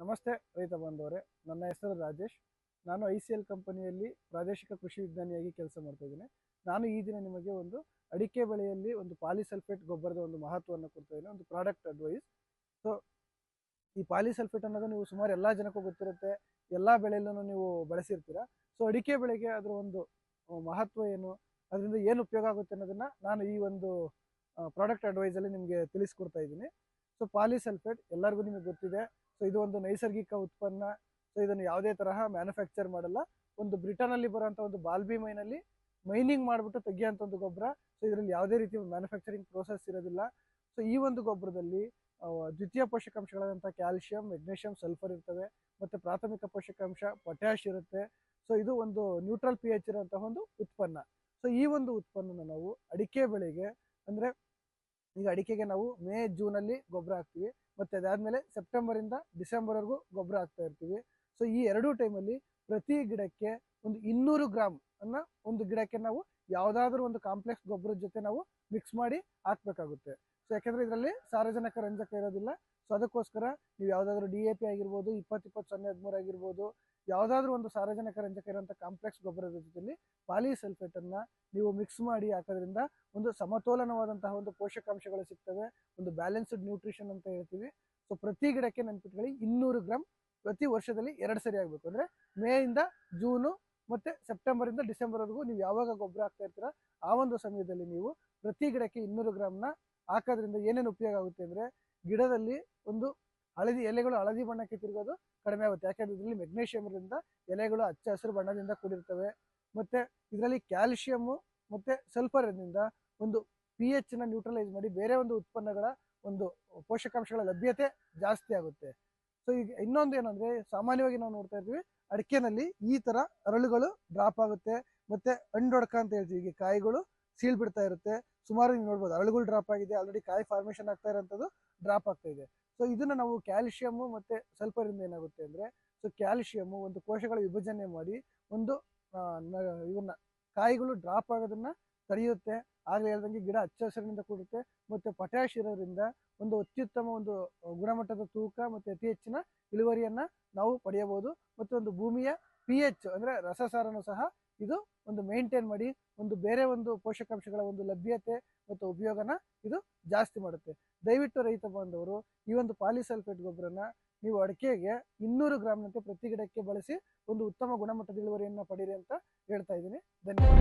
ನಮಸ್ತೆ, ರೈತ ಬಾಂಧವರೇ. ನನ್ನ ಹೆಸರು ರಾಜೇಶ್. ನಾನು ಐ ಸಿ ಎಲ್ ಕಂಪನಿಯಲ್ಲಿ ಪ್ರಾದೇಶಿಕ ಕೃಷಿ ವಿಜ್ಞಾನಿಯಾಗಿ ಕೆಲಸ ಮಾಡ್ತಾ ಇದ್ದೀನಿ. ನಾನು ಈ ದಿನ ನಿಮಗೆ ಒಂದು ಅಡಿಕೆ ಬೆಳೆಯಲ್ಲಿ ಒಂದು ಪಾಲಿಸಲ್ಫೇಟ್ ಗೊಬ್ಬರದ ಒಂದು ಮಹತ್ವವನ್ನು ಕೊಡ್ತಾ ಇದ್ದೀನಿ, ಒಂದು ಪ್ರಾಡಕ್ಟ್ ಅಡ್ವೈಸ್. ಸೊ ಈ ಪಾಲಿಸಲ್ಫೇಟ್ ಅನ್ನೋದು ನೀವು ಸುಮಾರು ಎಲ್ಲ ಜನಕ್ಕೂ ಗೊತ್ತಿರುತ್ತೆ, ಎಲ್ಲ ಬೆಳೆಯಲ್ಲೂ ನೀವು ಬಳಸಿರ್ತೀರ. ಸೊ ಅಡಿಕೆ ಬೆಳೆಗೆ ಅದರ ಒಂದು ಮಹತ್ವ ಏನು, ಅದರಿಂದ ಏನು ಉಪಯೋಗ ಆಗುತ್ತೆ ಅನ್ನೋದನ್ನ ನಾನು ಈ ಒಂದು ಪ್ರಾಡಕ್ಟ್ ಅಡ್ವೈಸಲ್ಲಿ ನಿಮಗೆ ತಿಳಿಸ್ಕೊಡ್ತಾ ಇದ್ದೀನಿ. ಸೊ ಪಾಲಿಸಲ್ಫೇಟ್ ಎಲ್ಲರಿಗೂ ನಿಮಗೆ ಗೊತ್ತಿದೆ. ಸೊ ಇದು ಒಂದು ನೈಸರ್ಗಿಕ ಉತ್ಪನ್ನ. ಸೊ ಇದನ್ನು ಯಾವುದೇ ತರಹ ಮ್ಯಾನುಫ್ಯಾಕ್ಚರ್ ಮಾಡಲ್ಲ. ಒಂದು ಬ್ರಿಟನಲ್ಲಿ ಬರುವಂಥ ಒಂದು ಬಾಲ್ಬಿ ಮೈನಲ್ಲಿ ಮೈನಿಂಗ್ ಮಾಡಿಬಿಟ್ಟು ತೆಗಿಯೋಂಥ ಒಂದು ಗೊಬ್ಬರ. ಸೊ ಇದರಲ್ಲಿ ಯಾವುದೇ ರೀತಿ ಮ್ಯಾನುಫ್ಯಾಕ್ಚರಿಂಗ್ ಪ್ರೋಸೆಸ್ ಇರೋದಿಲ್ಲ. ಸೊ ಈ ಒಂದು ಗೊಬ್ಬರದಲ್ಲಿ ದ್ವಿತೀಯ ಪೋಷಕಾಂಶಗಳಾದಂಥ ಕ್ಯಾಲ್ಶಿಯಂ ಮೆಗ್ನೇಷಿಯಂ ಸಲ್ಫರ್ ಇರ್ತವೆ. ಮತ್ತು ಪ್ರಾಥಮಿಕ ಪೋಷಕಾಂಶ ಪೊಟ್ಯಾಶ್ ಇರುತ್ತೆ. ಸೊ ಇದು ಒಂದು ನ್ಯೂಟ್ರಲ್ ಪಿ ಎಚ್ ಇರುವಂತಹ ಒಂದು ಉತ್ಪನ್ನ. ಸೊ ಈ ಒಂದು ಉತ್ಪನ್ನನ ನಾವು ಅಡಿಕೆ ಬೆಳೆಗೆ ಅಂದರೆ ಈಗ ಅಡಿಕೆಗೆ ನಾವು ಮೇ, ಜೂನಲ್ಲಿ ಗೊಬ್ಬರ ಹಾಕ್ತೀವಿ. ಮತ್ತು ಅದಾದಮೇಲೆ ಸೆಪ್ಟೆಂಬರಿಂದ ಡಿಸೆಂಬರ್ವರೆಗೂ ಗೊಬ್ಬರ ಹಾಕ್ತಾ ಇರ್ತೀವಿ. ಸೊ ಈ ಎರಡೂ ಟೈಮಲ್ಲಿ ಪ್ರತಿ ಗಿಡಕ್ಕೆ ಒಂದು ಇನ್ನೂರು ಗ್ರಾಮ್ ಅನ್ನ ಒಂದು ಗಿಡಕ್ಕೆ ನಾವು ಯಾವುದಾದ್ರೂ ಒಂದು ಕಾಂಪ್ಲೆಕ್ಸ್ ಗೊಬ್ಬರದ ಜೊತೆ ನಾವು ಮಿಕ್ಸ್ ಮಾಡಿ ಹಾಕ್ಬೇಕಾಗುತ್ತೆ. ಸೊ ಯಾಕೆಂದ್ರೆ ಇದರಲ್ಲಿ ಸಾರಜನಕ, ರಂಜಕ ಇರೋದಿಲ್ಲ. ಸೊ ಅದಕ್ಕೋಸ್ಕರ ನೀವು ಯಾವುದಾದ್ರೂ ಡಿ ಎ ಪಿ ಆಗಿರ್ಬೋದು, ಇಪ್ಪತ್ತು ಇಪ್ಪತ್ತು, ಸೊನ್ನೆ, ಹದಿಮೂರು ಆಗಿರ್ಬೋದು ಯಾವುದಾದ್ರೂ ಒಂದು ಸಾರಜನಕ ರಂಜಕ ಇರುವಂಥ ಕಾಂಪ್ಲೆಕ್ಸ್ ಗೊಬ್ಬರದ ಜೊತೆಯಲ್ಲಿ ಪಾಲಿಸಲ್ಫೇಟ್ ಅನ್ನ ನೀವು ಮಿಕ್ಸ್ ಮಾಡಿ ಹಾಕೋದ್ರಿಂದ ಒಂದು ಸಮತೋಲನವಾದಂತಹ ಒಂದು ಪೋಷಕಾಂಶಗಳು ಸಿಗ್ತವೆ, ಒಂದು ಬ್ಯಾಲೆನ್ಸ್ಡ್ ನ್ಯೂಟ್ರಿಷನ್ ಅಂತ ಹೇಳ್ತೀವಿ. ಸೊ ಪ್ರತಿ ಗಿಡಕ್ಕೆ ನೆನ್ಪಿಟ್ಕೊಳ್ಳಿ, ಇನ್ನೂರು ಗ್ರಾಮ್ ಪ್ರತಿ ವರ್ಷದಲ್ಲಿ ಎರಡು ಸರಿ ಆಗಬೇಕು. ಅಂದರೆ ಮೇಯಿಂದ ಜೂನು ಇಂದ ಡಿಸೆಂಬರ್ ಡಿಸೆಂಬರ್ವರೆಗೂ ನೀವು ಯಾವಾಗ ಗೊಬ್ಬರ ಹಾಕ್ತಾ ಇರ್ತೀರ, ಆ ಒಂದು ಸಮಯದಲ್ಲಿ ನೀವು ಪ್ರತಿ ಗಿಡಕ್ಕೆ ಇನ್ನೂರು ಗ್ರಾಮ್ನ ಹಾಕೋದ್ರಿಂದ ಏನೇನು ಉಪಯೋಗ ಆಗುತ್ತೆ ಅಂದ್ರೆ ಗಿಡದಲ್ಲಿ ಒಂದು ಹಳದಿ ಎಲೆಗಳು ಹಳದಿ ಬಣ್ಣಕ್ಕೆ ತಿರುಗೋದು ಕಡಿಮೆ ಆಗುತ್ತೆ. ಯಾಕೆಂದ್ರೆ ಇದರಲ್ಲಿ ಮೆಗ್ನೀಷಿಯಂ ಇರೋದ್ರಿಂದ ಎಲೆಗಳು ಹಚ್ಚ ಹಸಿರು ಬಣ್ಣದಿಂದ ಕೂಡಿರ್ತವೆ. ಮತ್ತೆ ಇದರಲ್ಲಿ ಕ್ಯಾಲ್ಶಿಯಮ್ಮು ಮತ್ತೆ ಸಲ್ಫರ್ ಇರೋದ್ರಿಂದ ಒಂದು ಪಿ ನ ನ್ಯೂಟ್ರಲೈಸ್ ಮಾಡಿ ಬೇರೆ ಒಂದು ಉತ್ಪನ್ನಗಳ ಒಂದು ಪೋಷಕಾಂಶಗಳ ಲಭ್ಯತೆ ಜಾಸ್ತಿ ಆಗುತ್ತೆ. ಸೊ ಈಗ ಇನ್ನೊಂದು ಏನಂದ್ರೆ ಸಾಮಾನ್ಯವಾಗಿ ನಾವು ನೋಡ್ತಾ ಇರ್ತೀವಿ ಅಡಿಕೆನಲ್ಲಿ ಈ ತರ ಅರಳುಗಳು ಡ್ರಾಪ್ ಆಗುತ್ತೆ. ಮತ್ತೆ ಅಂಡೊಡ್ಕ ಅಂತ ಹೇಳ್ತೀವಿ. ಈಗ ಕಾಯಿಗಳು ಸೀಳ್ ಬಿಡ್ತಾ ಇರುತ್ತೆ. ಸುಮಾರು ನೀವು ನೋಡ್ಬೋದು ಅರಳುಗಳು ಡ್ರಾಪ್ ಆಗಿದೆ. ಆಲ್ರೆಡಿ ಕಾಯಿ ಫಾರ್ಮೇಷನ್ ಆಗ್ತಾ ಇರೋಂಥದ್ದು ಡ್ರಾಪ್ ಆಗ್ತಾ ಇದೆ. ಸೊ ಇದನ್ನ ನಾವು ಕ್ಯಾಲ್ಶಿಯಮ್ ಮತ್ತೆ ಸಲ್ಫರ್ ಇಂದ ಏನಾಗುತ್ತೆ ಅಂದ್ರೆ ಸೊ ಕ್ಯಾಲ್ಶಿಯಮ್ ಒಂದು ಕೋಶಗಳ ವಿಭಜನೆ ಮಾಡಿ ಒಂದು ಇವನ್ನ ಕಾಯಿಗಳು ಡ್ರಾಪ್ ಆಗೋದನ್ನ ತಡೆಯುತ್ತೆ. ಆಗ್ಲೇ ಹೇಳ್ದಂಗೆ ಗಿಡ ಹಚ್ಚ ಹಸಿರಿನಿಂದ ಕೂಡುತ್ತೆ. ಮತ್ತೆ ಪೊಟ್ಯಾಶ್ ಇರೋದ್ರಿಂದ ಒಂದು ಅತ್ಯುತ್ತಮ ಒಂದು ಗುಣಮಟ್ಟದ ತೂಕ ಮತ್ತೆ ಅತಿ ಹೆಚ್ಚಿನ ಇಳುವರಿಯನ್ನು ನಾವು ಪಡೆಯಬಹುದು. ಮತ್ತು ಒಂದು ಭೂಮಿಯ ಪಿ ಎಚ್ ಅಂದ್ರೆ ರಸಸಾರನು ಸಹ ಇದು ಒಂದು ಮೇಂಟೈನ್ ಮಾಡಿ ಒಂದು ಬೇರೆ ಒಂದು ಪೋಷಕಾಂಶಗಳ ಒಂದು ಲಭ್ಯತೆ ಮತ್ತು ಉಪಯೋಗನ ಇದು ಜಾಸ್ತಿ ಮಾಡುತ್ತೆ. ದಯವಿಟ್ಟು ರೈತ ಬಾಂಧವರು ಈ ಒಂದು ಪಾಲಿಸಲ್ಫೇಟ್ ಗೊಬ್ಬರನ ನೀವು ಅಡಿಕೆಗೆ ಇನ್ನೂರು ಗ್ರಾಮ್ನಂತೆ ಪ್ರತಿ ಗಿಡಕ್ಕೆ ಬಳಸಿ ಒಂದು ಉತ್ತಮ ಗುಣಮಟ್ಟದ ಇಳುವರಿಯನ್ನು ಪಡೀರಿ ಅಂತ ಹೇಳ್ತಾ ಇದ್ದೀನಿ. ಧನ್ಯವಾದ.